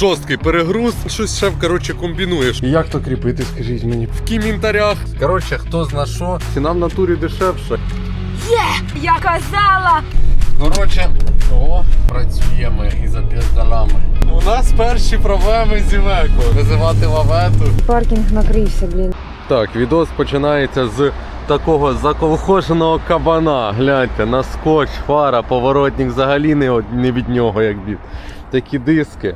жорсткий перегруз. Щось шеф, коротше, комбінуєш. І як то кріпити, скажіть мені? В коментарях. Коротше, хто зна що, ціна в натурі дешевша. Я казала! Коротше, о, працюємо і за піздалами. У нас перші проблеми з Івеко. Визивати лавету. Паркінг накрився, блін. Так, відос починається з такого заколхоженого кабана. Гляньте, на скотч, фара, поворотник взагалі не, не від нього, як від. Такі диски.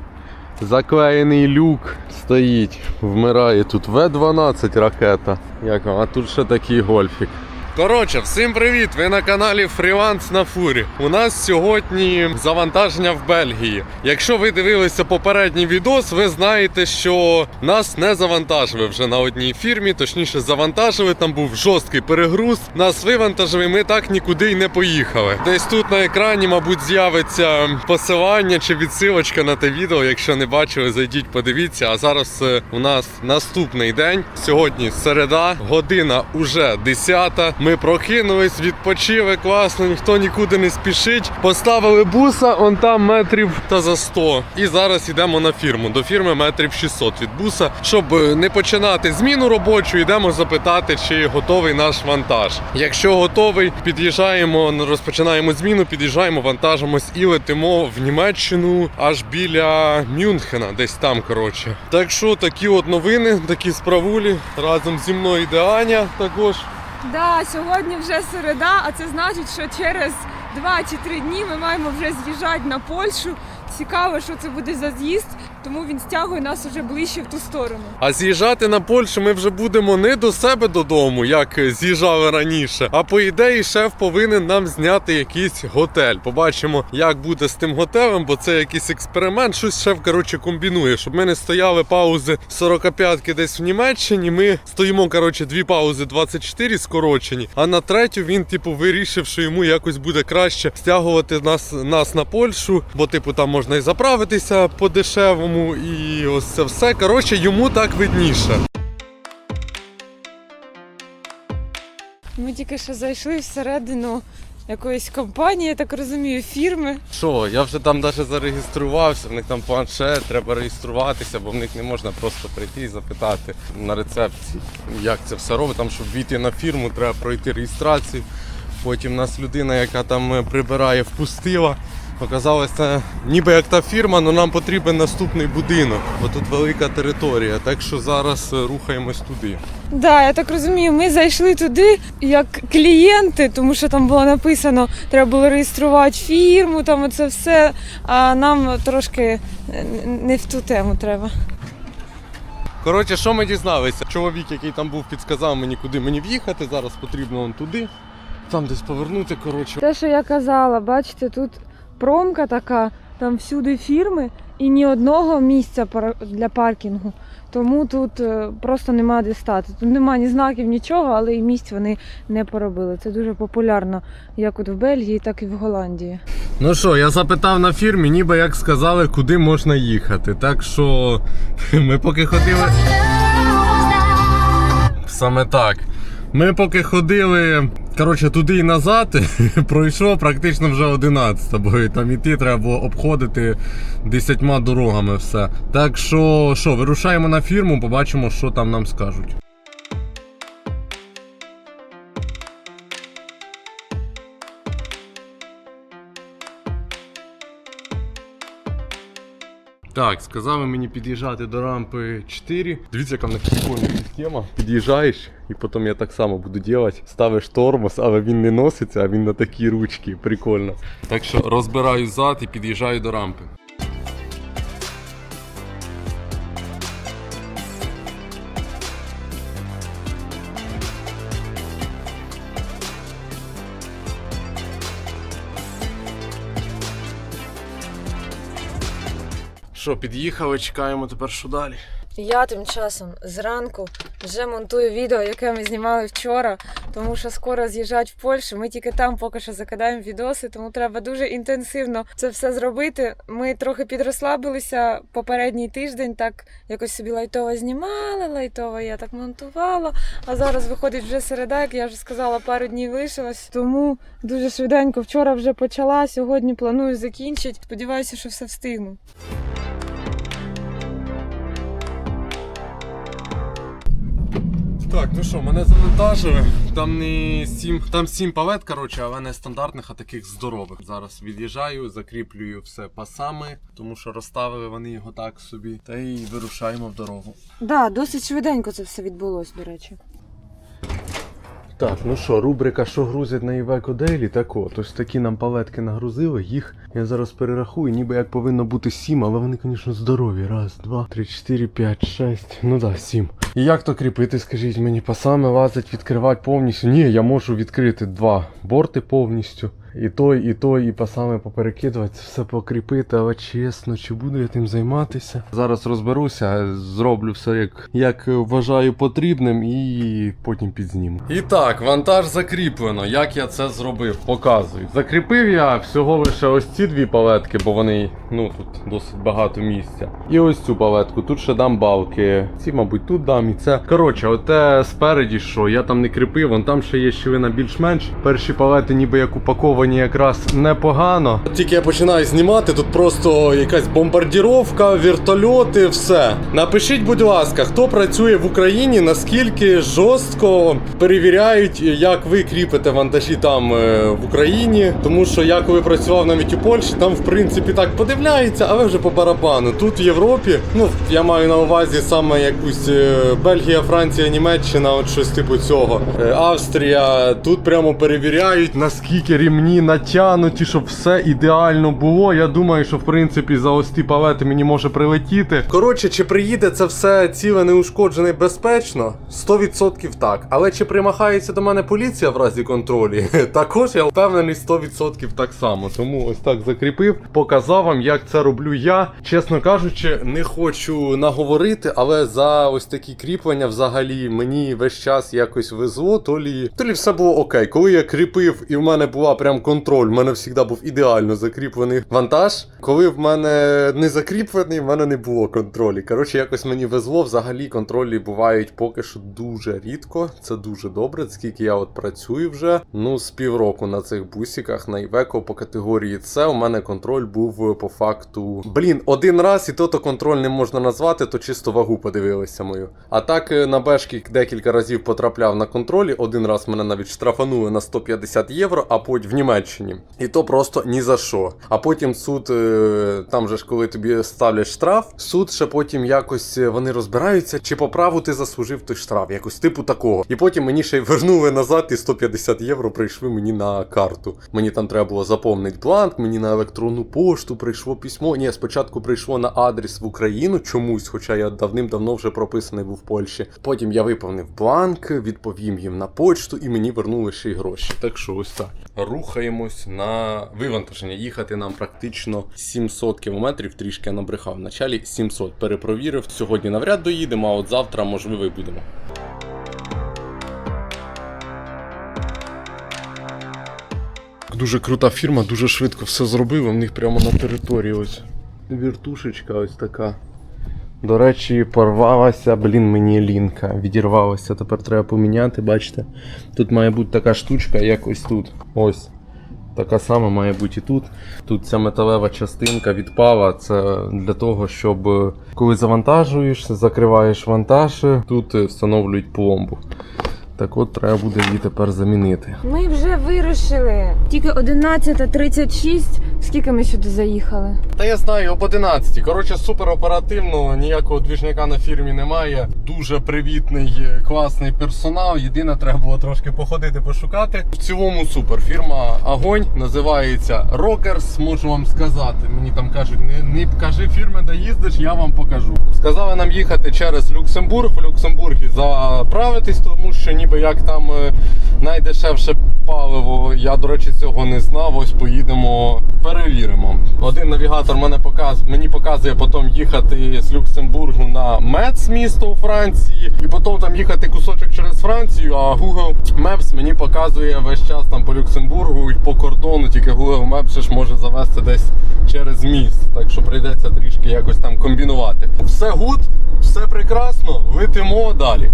Заклеєний люк стоїть, вмирає тут В-12 ракета. Як, а тут ще такий гольфік. Коротше, всім привіт! Ви на каналі Фріланс на фурі. У нас сьогодні завантаження в Бельгії. Якщо ви дивилися попередній відос, ви знаєте, що нас не завантажили вже на одній фірмі, точніше завантажили. Там був жорсткий перегруз. Нас вивантажили, ми так нікуди й не поїхали. Десь тут на екрані, мабуть, з'явиться посилання чи відсилочка на те відео. Якщо не бачили, зайдіть, подивіться. А зараз е, у нас наступний день. Сьогодні середа, година уже 10. Ми прокинулись, відпочили класно, ніхто нікуди не спішить. Поставили буса, он там метрів та за 100. І зараз йдемо на фірму. До фірми метрів 600 від буса. Щоб е, не починати зміну робочу, йдемо запитати, чи готовий наш вантаж. Якщо готовий, під'їжджаємо, розпочинаємо зміну, під'їжджаємо, вантажимось і летимо в Німеччину аж біля Мюнхена, десь там коротше. Так що такі от новини, такі справулі. Разом зі мною йде Аня також. Да, сьогодні вже середа, а це значить, що через 2 чи 3 дні ми маємо вже з'їжджати на Польщу. Цікаво, що це буде за з'їзд, тому він стягує нас уже ближче в ту сторону. А з'їжджати на Польщу ми вже будемо не до себе додому, як з'їжджали раніше. А по ідеї, шеф повинен нам зняти якийсь готель. Побачимо, як буде з тим готелем, бо це якийсь експеримент. Щось шеф коротше комбінує, щоб ми не стояли паузи 45-ки десь в Німеччині. Ми стоїмо коротше дві паузи 24 скорочені. А на третю він, типу, вирішив, що йому якось буде краще стягувати нас, нас на Польщу, бо, типу, там можна і заправитися по дешевому, і ось це все. Коротше, йому так видніше. Ми тільки що зайшли всередину якоїсь компанії, я так розумію, фірми. Що, я вже там навіть зареєструвався, в них там планшет, треба реєструватися, бо в них не можна просто прийти і запитати на рецепції, як це все робить. Там, щоб війти на фірму, треба пройти реєстрацію. Потім нас людина, яка там е, прибирає, впустила. Оказалось, це ніби як та фірма, але нам потрібен наступний будинок, бо тут велика територія. Так що зараз е, рухаємось туди. Да, я так розумію, ми зайшли туди як клієнти, тому що там було написано, треба було реєструвати фірму, там оце все. А нам трошки е, не в ту тему треба. Коротше, що ми дізналися? Чоловік, який там був, підказав мені, куди мені в'їхати. Зараз потрібно он туди. Там десь повернути, коротше. Те, що я казала, бачите, тут промка така, там всюди фірми і ні одного місця пар- для паркінгу. Тому тут е, просто нема де стати. Тут нема ні знаків, нічого, але і місць вони не поробили. Це дуже популярно як от в Бельгії, так і в Голландії. Ну що, я запитав на фірмі, ніби як сказали, куди можна їхати. Так що ми поки ходили. Саме так. Ми поки ходили, коротше, туди і назад, пройшов практично вже 11, бо там іти треба було обходити десятьма дорогами все. Так що, що, вирушаємо на фірму, побачимо, що там нам скажуть. Так, сказали мені під'їжджати до рампи 4. Дивіться, яка в них прикольна система. Під'їжджаєш, і потім я так само буду робити. Ставиш тормоз, але він не носиться, а він на такій ручки. Прикольно. Так що розбираю зад і під'їжджаю до рампи. Що, під'їхали, чекаємо тепер що далі. Я тим часом зранку вже монтую відео, яке ми знімали вчора, тому що скоро з'їжджать в Польщу. Ми тільки там поки що закидаємо відоси, тому треба дуже інтенсивно це все зробити. Ми трохи підрозслабилися попередній тиждень, так якось собі лайтово знімали, лайтово я так монтувала. А зараз виходить вже середа, як я вже сказала, пару днів лишилось. Тому дуже швиденько вчора вже почала. Сьогодні планую закінчити. Сподіваюся, що все встигну. Так, ну що, мене завантажили. Там не сім, там сім палет, коротше, але не стандартних, а таких здорових. Зараз від'їжджаю, закріплюю все пасами, тому що розставили вони його так собі. Та й вирушаємо в дорогу. Да, досить швиденько це все відбулось, до речі. Так, ну що, рубрика, що грузять на Iveco Daily, так от, ось такі нам палетки нагрузили, їх я зараз перерахую, ніби як повинно бути сім, але вони, звісно, здорові. Раз, два, три, чотири, п'ять, шесть. Ну да, сім. І як то кріпити, скажіть мені, пасами лазить, відкривати повністю? Ні, я можу відкрити два борти повністю. І той, і той, і пасами поперекидувати, все покріпити, але чесно, чи буду я тим займатися? Зараз розберуся, зроблю все як, як вважаю потрібним і потім підзніму. І так, вантаж закріплено. Як я це зробив? Показую. Закріпив я всього лише ось ці дві палетки, бо вони, ну тут досить багато місця. І ось цю палетку. Тут ще дам балки. Ці, мабуть, тут дам і це. Коротше, оте спереді, що я там не кріпив, вон там ще є щілина більш-менш. Перші палети ніби як упаковані якраз непогано. Тільки я починаю знімати, тут просто якась бомбардіровка, вертольоти, все. Напишіть, будь ласка, хто працює в Україні, наскільки жорстко перевіряють, як ви кріпите вантажі там е, в Україні. Тому що я коли працював навіть у Польщі, там в принципі так подивляються, але вже по барабану. Тут в Європі, ну я маю на увазі саме якусь е, Бельгія, Франція, Німеччина, от щось типу цього. Е, Австрія. Тут прямо перевіряють, наскільки рівні натягнуті, щоб все ідеально було. Я думаю, що в принципі за ось ті палети мені може прилетіти. Коротше, чи приїде це все ціле неушкоджене безпечно? 100% так. Але чи примахається до мене поліція в разі контролі? Також я впевнений 100% так само. Тому ось так закріпив, показав вам, як це роблю я. Чесно кажучи, не хочу наговорити, але за ось такі кріплення взагалі мені весь час якось везло, то лі, то лі все було окей. Коли я кріпив і в мене була прям контроль, в мене завжди був ідеально закріплений вантаж. Коли в мене не закріплений, в мене не було контролі. Коротше, якось мені везло. Взагалі контролі бувають поки що дуже рідко. Це дуже добре, скільки я от працюю вже. Ну, з півроку на цих бусиках на Iveco по категорії С у мене контроль був по факту. Блін, один раз і то то контроль не можна назвати, то чисто вагу подивилися мою. А так е, на бешки декілька разів потрапляв на контролі. Один раз мене навіть штрафанули на 150 євро, а потім в Німеччині. І то просто ні за що. А потім суд, е, там же ж коли тобі ставлять штраф, суд ще потім якось е, вони розбираються, чи по праву ти заслужив той штраф, якось типу такого. І потім мені ще й вернули назад, і 150 євро прийшли мені на карту. Мені там треба було заповнити бланк, мені на електронну пошту прийшло письмо. Ні, спочатку прийшло на адрес в Україну чомусь, хоча я давним-давно вже прописаний був в Польщі. Потім я виповнив бланк, відповім їм на почту, і мені вернули ще й гроші. Так що ось так. Рухаємось на вивантаження. Їхати нам практично 700 кілометрів. Трішки набрехав. Вначалі 700 перепровірив. Сьогодні навряд доїдемо, а от завтра, можливо, і будемо. Дуже крута фірма, дуже швидко все зробила. В них прямо на території ось віртушечка ось така. До речі, порвалася, блін, мені лінка. Відірвалася, тепер треба поміняти, бачите? Тут має бути така штучка, як ось тут. Ось. Така сама має бути і тут. Тут ця металева частинка відпала. Це для того, щоб е, коли завантажуєш, закриваєш вантаж, тут е, встановлюють пломбу. Так от треба буде її тепер замінити. Ми вже вирушили. Тільки 11.36. Скільки ми сюди заїхали? Та я знаю, об 11. Коротше, супер оперативно, ніякого двіжняка на фірмі немає. Дуже привітний, е, класний персонал. Єдине, треба було трошки походити, пошукати. В цілому супер. Фірма Огонь називається Rockers, можу вам сказати. Мені там кажуть, не, не кажи фірми, де їздиш, я вам покажу. Сказали нам їхати через Люксембург. В Люксембургі заправитись, тому що ніби як там е, найдешевше паливо. Я, до речі, цього не знав. Ось поїдемо, перевіримо. Один навігатор мене показ... мені показує потім їхати з Люксембургу на Мец, місто у Франції, і потім там їхати кусочок через Францію. А Google Maps мені показує весь час там по Люксембургу і по кордону. Тільки Google Maps ще ж може завести десь через міст. Так що прийдеться трішки якось там комбінувати. Все гуд, все прекрасно. Летимо далі.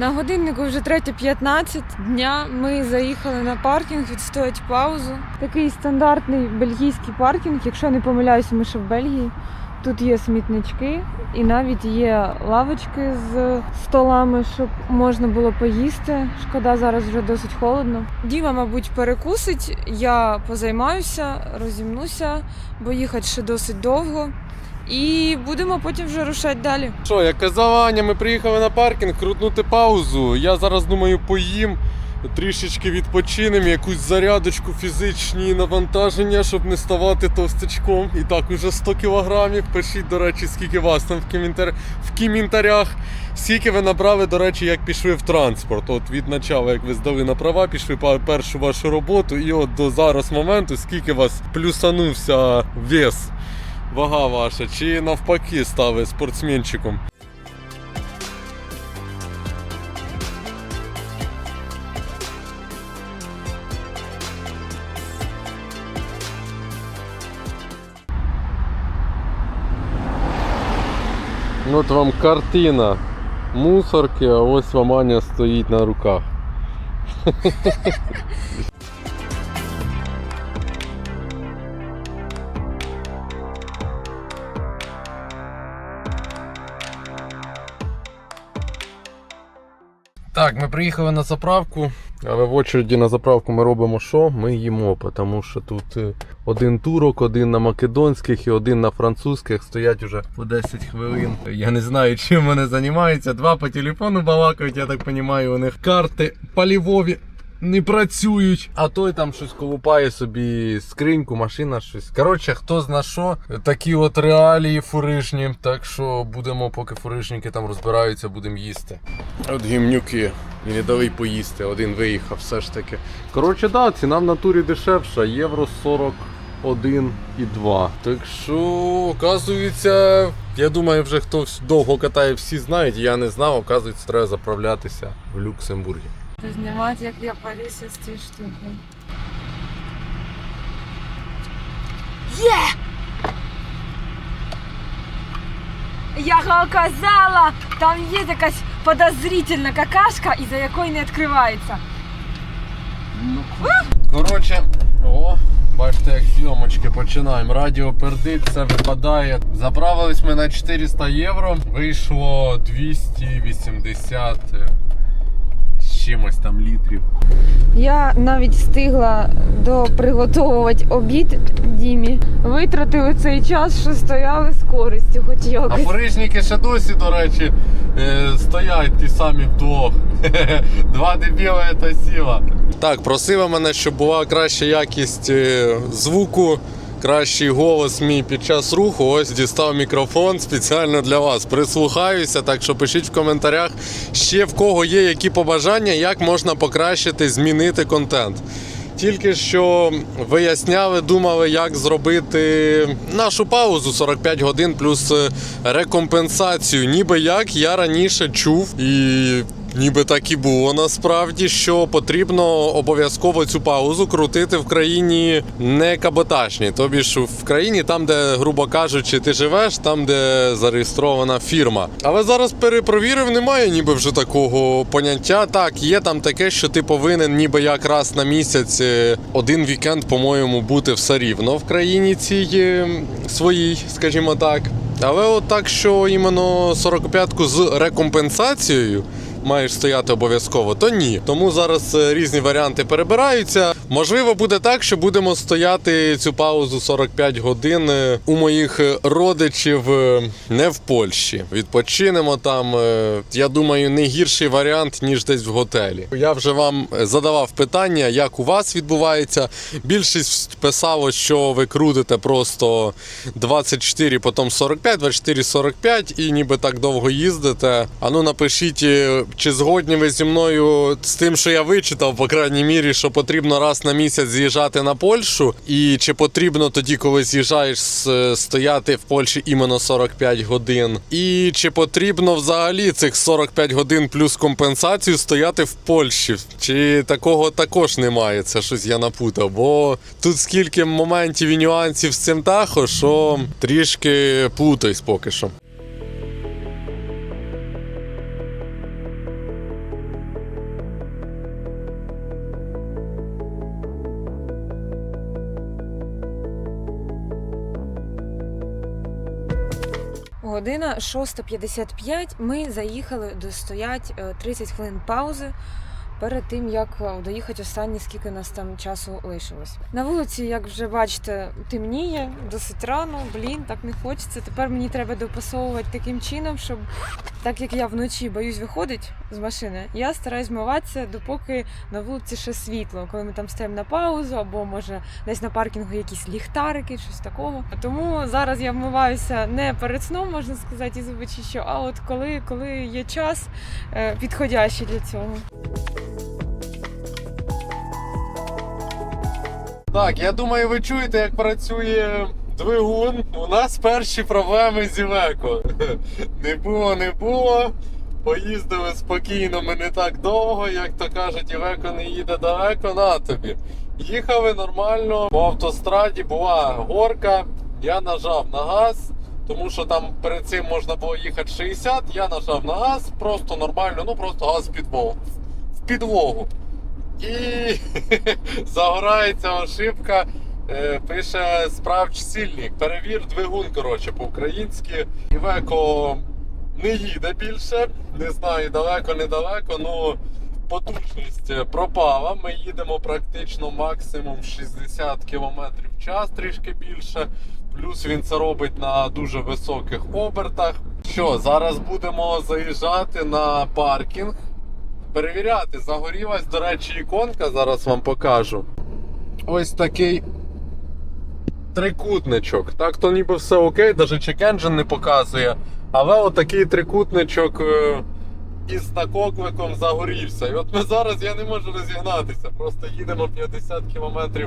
На годиннику вже 3.15 дня. Ми заїхали на паркінг, відстоять паузу. Такий стандартний бельгійський паркінг. Якщо не помиляюся, ми ще в Бельгії. Тут є смітнички і навіть є лавочки з столами, щоб можна було поїсти. Шкода, зараз вже досить холодно. Діма, мабуть, перекусить. Я позаймаюся, розімнуся, бо їхати ще досить довго. І будемо потім вже рушати далі. Що, як казав Аня, ми приїхали на паркінг крутнути паузу. Я зараз думаю, поїм. Трішечки відпочинемо, якусь зарядочку, фізичні навантаження, щоб не ставати товстячком. І так, уже 100 кілограмів. Пишіть, до речі, скільки вас там в, коментар... в коментарях. Скільки ви набрали, до речі, як пішли в транспорт. От від начала, як ви здали на права, пішли по першу вашу роботу, і от до зараз моменту, скільки вас плюсанувся вес, вага ваша, чи навпаки стали спортсменчиком. От вам картина мусорки, а ось вам Аня стоїть на руках. Так, ми приїхали на заправку, але в очереді на заправку ми робимо що? Ми їмо, тому що тут е, один турок, один на македонських і один на французьких стоять уже по 10 хвилин. Я не знаю, чим вони займаються. Два по телефону балакають, я так розумію, у них карти полівові. Не працюють, а той там щось колупає собі скриньку, машина щось. Коротше, хто зна що, такі от реалії фурижні. Так що будемо, поки фурижники там розбираються, будемо їсти. От гімнюки. І не дали поїсти, один виїхав все ж таки. Коротше, да, ціна в натурі дешевша, євро 41,2. Так що, оказується, я думаю, вже хто довго катає, всі знають, я не знав, оказується, треба заправлятися в Люксембургі. Знімати, як я Парися з цієї штуки. Є! Я вам казала, там є якась подозрительна какашка, із-за якої не відкривається. Коротше, о, бачите, як зйомочки починаємо. Радіо пердить, все випадає. Заправились ми на 400 євро, вийшло 280 е, з чимось там літрів. Я навіть встигла доприготовувати обід Дімі. Витратили цей час, що стояли з користю, хоч А порижники ще досі, до речі, е, стоять ті самі вдвох. Два дебіла та сіла. Так, просила мене, щоб була краща якість е, звуку. Кращий голос мій під час руху. Ось дістав мікрофон спеціально для вас. Прислухаюся, так що пишіть в коментарях ще в кого є які побажання, як можна покращити, змінити контент. Тільки що виясняли, думали, як зробити нашу паузу 45 годин плюс е, рекомпенсацію. Ніби як я раніше чув і. Ніби так і було насправді, що потрібно обов'язково цю паузу крутити в країні не каботажній. Тобі ж в країні, там, де, грубо кажучи, ти живеш, там, де зареєстрована фірма. Але зараз перепровірив, немає ніби вже такого поняття. Так, є там таке, що ти повинен ніби як раз на місяць е, один вікенд, по-моєму, бути все рівно в країні цій е, своїй, скажімо так. Але от так, що іменно 45-ку з рекомпенсацією маєш стояти обов'язково, то ні. Тому зараз е, різні варіанти перебираються. Можливо, буде так, що будемо стояти цю паузу 45 годин е, у моїх е, родичів не в Польщі. Відпочинемо там. Я думаю, не гірший варіант, ніж десь в готелі. Я вже вам задавав питання, як у вас відбувається. Більшість писало, що ви крутите просто 24, потім 45, 24, 45 і ніби так довго їздите. А ну напишіть, чи згодні ви зі мною з тим, що я вичитав, по крайній мірі, що потрібно раз на місяць з'їжджати на Польщу, і чи потрібно тоді, коли з'їжджаєш, стояти в Польщі іменно 45 годин, і чи потрібно взагалі цих 45 годин плюс компенсацію стояти в Польщі? Чи такого також немає? Це щось я напутав, бо тут скільки моментів і нюансів з цим тахо, що трішки плутаюсь поки що. Година 6.55. Ми заїхали до стоять 30 хвилин паузи перед тим, як е, доїхати останні, скільки нас там часу лишилось. На вулиці, як вже бачите, темніє, досить рано. Блін, так не хочеться. Тепер мені треба допасовувати таким чином, щоб так як я вночі боюсь виходить з машини, я стараюсь вмиватися, допоки на вулиці ще світло, коли ми там стоїмо на паузу, або може десь на паркінгу якісь ліхтарики, щось такого. Тому зараз я вмиваюся не перед сном, можна сказати, і зуби чищу, а от коли, коли є час е, підходящий для цього. Так, я думаю, ви чуєте, як працює двигун. У нас перші проблеми з Івеко. Не було, не було. Поїздили спокійно, ми не так довго, як то кажуть, Івеко не їде далеко, на тобі. Їхали нормально по автостраді, була горка, я нажав на газ, тому що там перед цим можна було їхати 60, я нажав на газ, просто нормально, ну просто газ в підлогу. Підлогу. І загорається ошибка. е, Пише справч сильник. Перевір двигун, коротше, по-українськи. Івеко не їде більше. Не знаю, далеко, недалеко, ну потужність пропала. Ми їдемо практично максимум 60 км в час, трішки більше. Плюс він це робить на дуже високих обертах. Що, зараз будемо заїжджати на паркінг перевіряти. Загорілась, до речі, іконка, зараз вам покажу. Ось такий трикутничок. Так то ніби все окей, навіть чек-енджин не показує. Але отакий трикутничок е, із накокликом загорівся. І от ми зараз я не можу розігнатися. Просто їдемо 50 км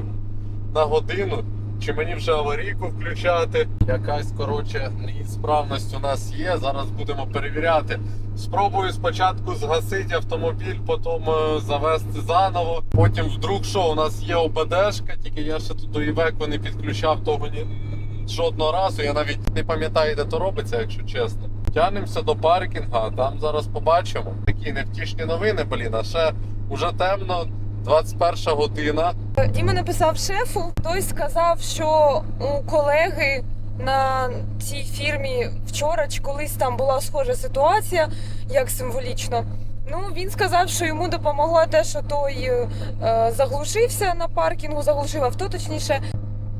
на годину. Чи мені вже аварійку включати? Якась коротше неісправність у нас є. Зараз будемо перевіряти. Спробую спочатку згасити автомобіль, потім е, завести заново. Потім вдруг що у нас є ОБДшка, тільки я ще тут до Івеко не підключав того ні, жодного разу. Я навіть не пам'ятаю, де то робиться, якщо чесно. Тягнемося до паркінга, там зараз побачимо. Такі невтішні новини, блін, а ще уже темно, 21 година. Діма написав шефу, той сказав, що у колеги на цій фірмі вчора чи колись там була схожа ситуація, як символічно. Ну, він сказав, що йому допомогло те, що той е, заглушився на паркінгу, заглушив авто, точніше.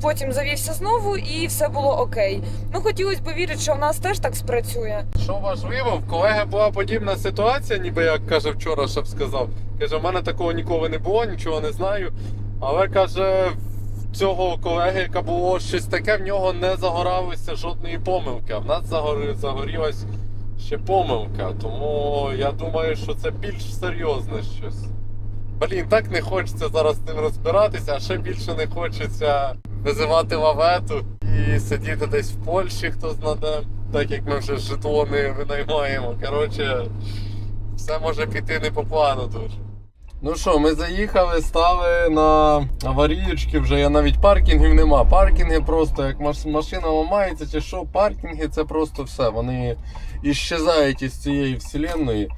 Потім завівся знову і все було окей. Ну хотілося б вірити, що в нас теж так спрацює. Що важливо, в колеги була подібна ситуація, ніби як каже вчора, шеф сказав. Каже, в мене такого ніколи не було, нічого не знаю. Але каже, в цього колеги, яка було щось таке, в нього не загоралося жодної помилки. А в нас загорі- загорілась ще помилка. Тому я думаю, що це більш серйозне щось. Блін, так не хочеться зараз з ним розбиратися, а ще більше не хочеться визивати лавету і сидіти десь в Польщі, хто знаде, так як ми вже житло не винаймаємо. Коротше, все може піти не по плану дуже. Ну що, ми заїхали, стали на аварієчки, вже я навіть паркінгів нема. Паркінги просто як машина ламається чи що, паркінги це просто все. Вони іщезають із цієї вселенної.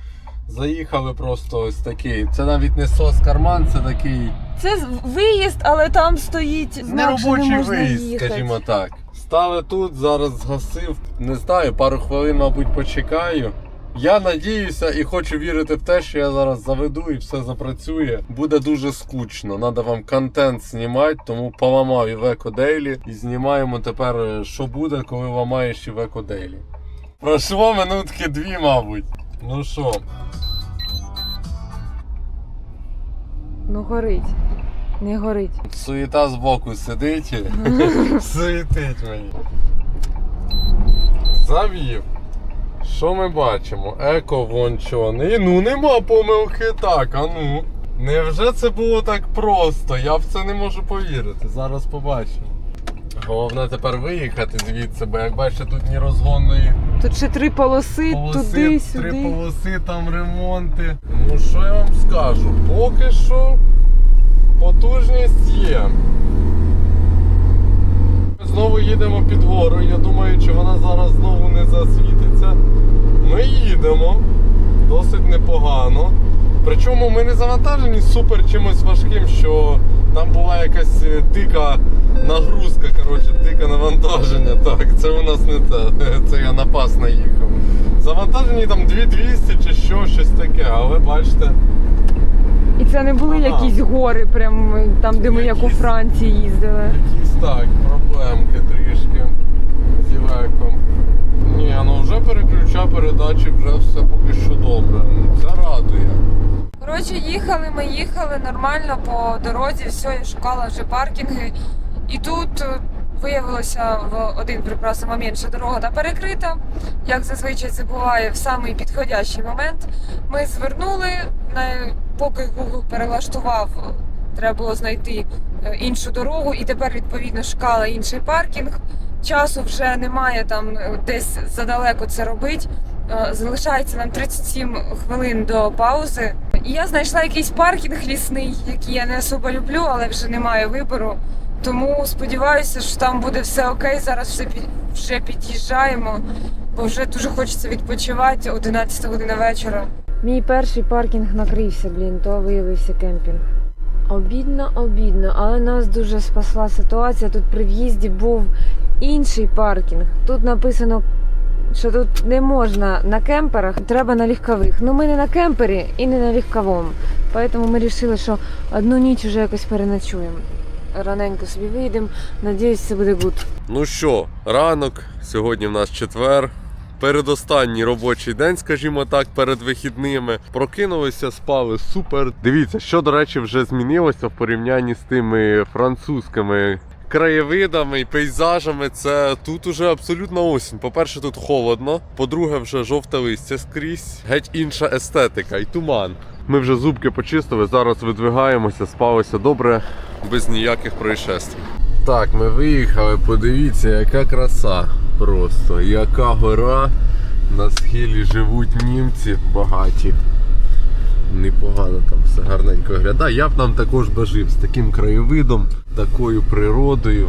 Заїхали просто ось такий. Це навіть не сос карман, це такий Це виїзд, але там стоїть знак, що не неробочий можна виїзд, їхати. скажімо так. Стали тут, зараз згасив. Не знаю, пару хвилин, мабуть, почекаю. Я надіюся і хочу вірити в те, що я зараз заведу і все запрацює. Буде дуже скучно. Надо вам контент знімати, тому поламав Івеко Дейлі і знімаємо тепер, е, що буде, коли ламаєш Івеко Дейлі. Пройшло минутки дві, мабуть. Ну що, Ну горить. Не горить. суєта збоку сидить. Суєтить мені. Завів. Що ми бачимо? Еко вончоний. Ну нема помилки так, а ну. Невже це було так просто? Я в це не можу повірити. Зараз побачимо. Головне тепер виїхати звідси, бо як бачите, тут ні розгонної Тут ще три полоси, полоси, туди, три сюди. полоси, там ремонти. Ну що я вам скажу? Поки що потужність є. Ми знову їдемо під гору. Я думаю, чи вона зараз знову не засвітиться. Ми їдемо досить непогано. Причому ми не завантажені супер чимось важким, що там була якась е, дика нагрузка, коротше, дика Завантаження, так, це у нас не те. Це я на пас наїхав. Завантажені там 2200 чи що, щось таке, але бачите. І це не були Ага. якісь гори, прям там, де ми як у Франції їздили. Якісь так, проблемки трішки з Івеком. Ні, ну вже переключав передачі, вже все поки що добре. Це радує. Коротше, їхали, ми їхали нормально по дорозі, все, я шукала вже паркінги. І тут е, виявилося в один прекрасний момент, що дорога та перекрита. Як зазвичай це буває в самий підходящий момент. Ми звернули, поки Google перелаштував, треба було знайти е, іншу дорогу, і тепер відповідно шукала інший паркінг. Часу вже немає там е, десь задалеко це робити. Залишається нам 37 хвилин до паузи. І я знайшла якийсь паркінг лісний, який я не особо люблю, але вже не маю вибору. Тому сподіваюся, що там буде все окей. Зараз все під- вже під'їжджаємо, бо вже дуже хочеться відпочивати 11 година вечора. Мій перший паркінг накрився, блін, то виявився кемпінг. Обідно, обідно, але нас дуже спасла ситуація. Тут при в'їзді був інший паркінг. Тут написано, що тут не можна на кемперах, треба на легкових. Ну ми не на кемпері і не на легковому. Тому ми вирішили, що одну ніч вже якось переночуємо. Раненько собі вийдемо. Надіюсь, це буде гуд. Ну що, ранок, сьогодні в нас четвер. Передостанній робочий день, скажімо так, перед вихідними. Прокинулися, спали супер. Дивіться, що, до речі, вже змінилося в порівнянні з тими французькими краєвидами і пейзажами. Це тут уже абсолютно осінь. По-перше, тут холодно. По-друге, вже жовте листя скрізь. Геть інша естетика і туман. Ми вже зубки почистили, зараз видвигаємося, спалося добре, без ніяких происшествий. Так, ми виїхали, подивіться, яка краса просто. Яка гора. На схилі живуть німці багаті. Непогано там все гарненько виглядає. Я б нам також би жив з таким краєвидом, такою природою.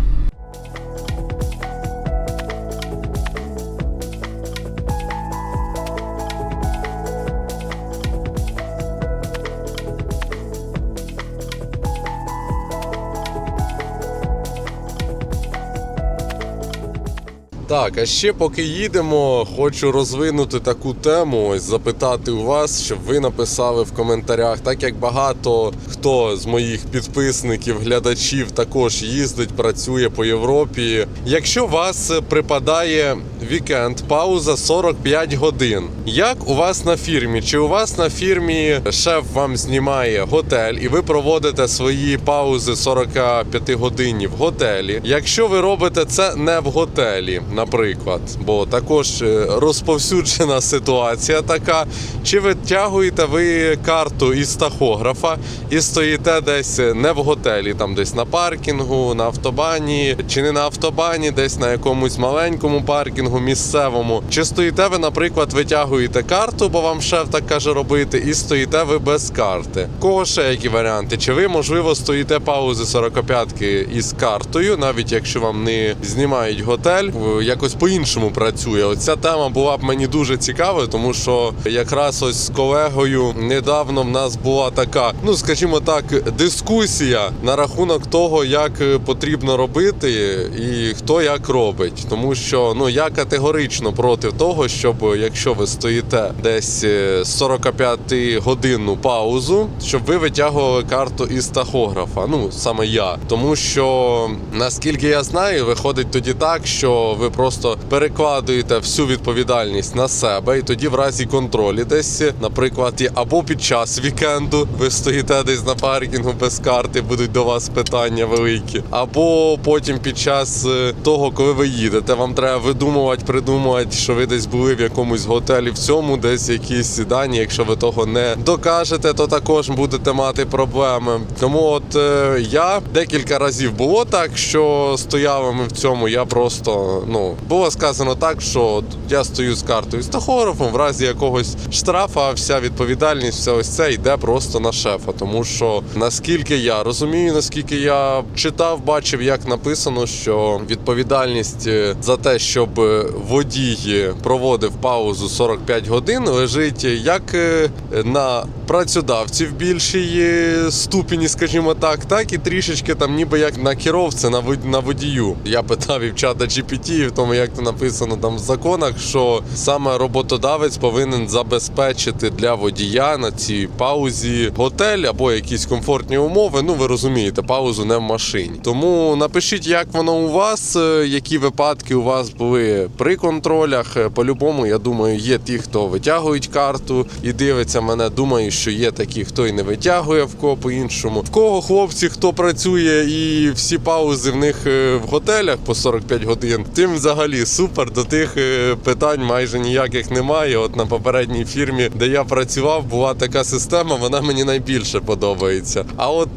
Так, а ще поки їдемо, хочу розвинути таку тему, ось запитати у вас, щоб ви написали в коментарях, так як багато хто з моїх підписників, глядачів також їздить, працює по Європі. Якщо вас припадає вікенд, пауза 45 годин. Як у вас на фірмі? Чи у вас на фірмі шеф вам знімає готель і ви проводите свої паузи 45 годинні в готелі? Якщо ви робите це не в готелі, наприклад, бо також е, розповсюджена ситуація така. Чи витягуєте ви карту із тахографа і стоїте десь не в готелі, там десь на паркінгу, на автобані, чи не на автобані, десь на якомусь маленькому паркінгу місцевому? Чи стоїте ви, наприклад, витягуєте карту, бо вам шеф так каже робити, і стоїте ви без карти? Кого ще які варіанти? Чи ви, можливо, стоїте паузи 45-ки із картою, навіть якщо вам не знімають готель, в- якось по-іншому працює. Оця тема була б мені дуже цікавою, тому що якраз ось з колегою недавно в нас була така, ну скажімо так, дискусія на рахунок того, як е, потрібно робити і хто як робить. Тому що ну я категорично проти того, щоб якщо ви стоїте десь е, 45 годинну паузу, щоб ви витягували карту із тахографа. Ну саме я, тому що наскільки я знаю, виходить тоді так, що ви просто перекладуєте всю відповідальність на себе, і тоді в разі контролі десь, наприклад, або під час вікенду ви стоїте десь на паркінгу без карти, будуть до вас питання великі, або потім під час е, того, коли ви їдете, вам треба видумувати, придумувати, що ви десь були в якомусь готелі в цьому, десь якісь дані. Якщо ви того не докажете, то також будете мати проблеми. Тому от е, я декілька разів було так, що стояли ми в цьому. Я просто ну Ну, було сказано так, що я стою з картою з тахографом, в разі якогось штрафа вся відповідальність, все ось це йде просто на шефа. Тому що наскільки я розумію, наскільки я читав, бачив, як написано, що відповідальність е, за те, щоб е, водій проводив паузу 45 годин, лежить як е, на працедавці в більшій ступені, скажімо так, так і трішечки там, ніби як на керовце, на вод- на водію. Я питав і в чата GPT, і в тому, як це написано там в законах, що саме роботодавець повинен забезпечити для водія на цій паузі готель або якісь комфортні умови. Ну ви розумієте, паузу не в машині. Тому напишіть, як воно у вас, е, які випадки у вас були при контролях. Е, По-любому, я думаю, є ті, хто витягують карту і дивиться мене. Думаю, що є такі, хто і не витягує в кого по-іншому. В кого хлопці, хто працює і всі паузи в них е, в готелях по 45 годин. Тим взагалі супер. До тих е, питань майже ніяких немає. От на попередній фірмі, де я працював, була така система, вона мені найбільше подобається. А от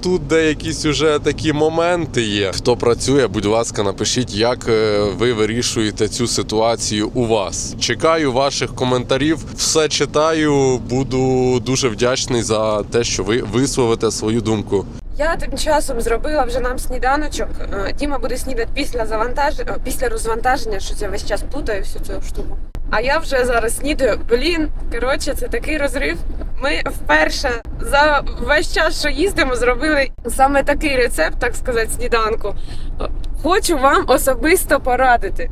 тут де уже такі моменти є. Хто працює, будь ласка, напишіть, як ви вирішуєте цю ситуацію у вас. Чекаю ваших коментарів. Все читаю. Буду дуже вдячний за те, що ви висловите свою думку. Я тим часом зробила вже нам сніданочок. Е, Діма буде снідати після завантаження, після розвантаження, що я весь час плутаю всю цю штуку. А я вже зараз снідаю. Блін, коротше, це такий розрив. Ми вперше за весь час, що їздимо, зробили саме такий рецепт, так сказати, сніданку. Е, Хочу вам особисто порадити.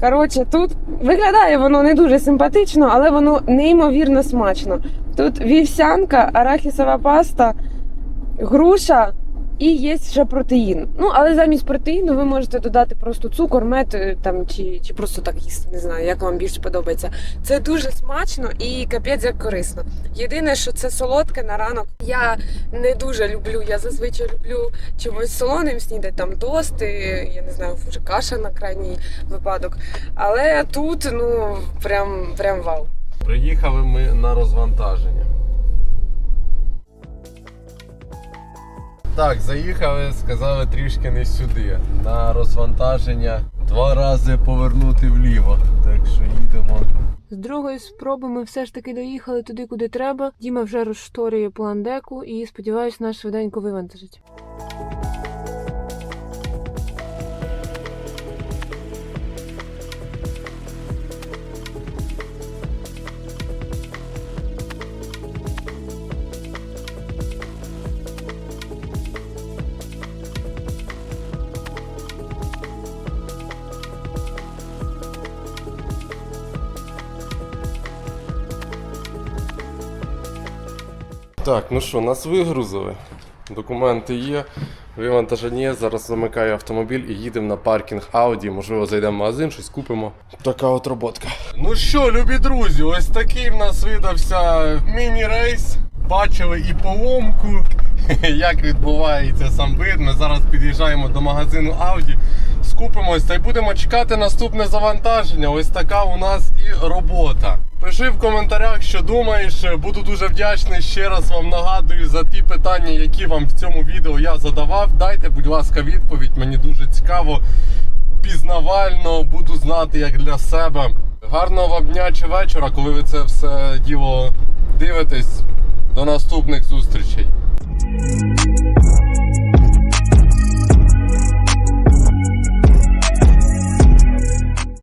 Коротше, тут виглядає воно не дуже симпатично, але воно неймовірно смачно. Тут вівсянка, арахісова паста, груша і є ще протеїн. Ну, але замість протеїну ви можете додати просто цукор, мед е, там, чи, чи просто так їсти. Не знаю, як вам більше подобається. Це дуже смачно і капець як корисно. Єдине, що це солодке на ранок. Я не дуже люблю. Я зазвичай люблю чимось солоним снідати, там тости, я не знаю, вже каша на крайній випадок. Але тут, ну, прям, прям вау. Приїхали ми на розвантаження. Так, заїхали, сказали трішки не сюди. На розвантаження два рази повернути вліво. Так що їдемо. З другої спроби ми все ж таки доїхали туди, куди треба. Діма вже розшторює план деку і сподіваюсь, нас швиденько вивантажить. Так, ну що, нас вигрузили. Документи є, вивантаження. Зараз замикаю автомобіль і їдемо на паркінг Audi. Можливо, зайдемо в магазин, щось купимо. Така от роботка. Ну що, любі друзі, ось такий в нас видався міні-рейс. Бачили і поломку, як відбувається сам вид. Ми зараз під'їжджаємо до магазину Audi, скупимось та й будемо чекати наступне завантаження. Ось така у нас і робота. Пиши в коментарях, що думаєш. Буду дуже вдячний. Ще раз вам нагадую за ті питання, які вам в цьому відео я задавав. Дайте, будь ласка, відповідь. Мені дуже цікаво, пізнавально, буду знати як для себе. Гарного вам дня чи вечора, коли ви це все діло дивитесь. До наступних зустрічей.